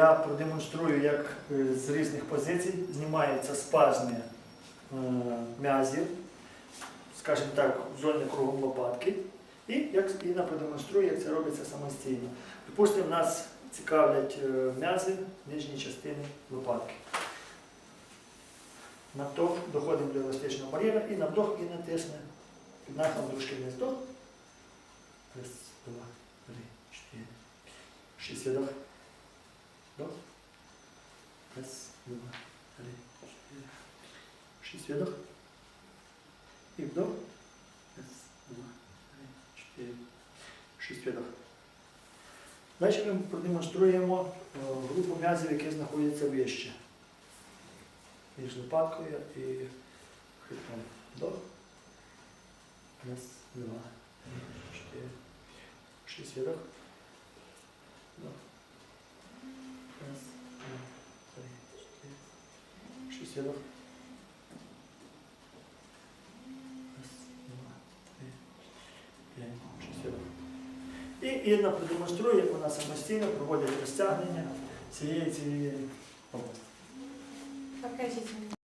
Я продемонструю, як е, з різних позицій знімаються спазми е, м'язів, скажімо так, в зоні кругом лопатки. І, як, я продемонструю, як це робиться самостійно. Допустимо, нас цікавлять е, м'язи нижньої частини лопатки. На вдох доходимо до еластичного бар'єра і на вдох і натисне. Під нахилом трошки вниз. Вдох. Раз, два, три, чотири. Шість видох. Вдох. Раз, два, три, чотири. Шість видох. І вдох. Раз, два, три, чотири. Шість видох. Далі ми продемонструємо е, групу м'язів, які знаходяться вище. Між лопаткою і хребтом. Вдох. Раз, два, три, чотири. Шість видох. Вдох. Шість. І Інна продемонструє, як вона самостійно проводить розтягнення цієї цієї.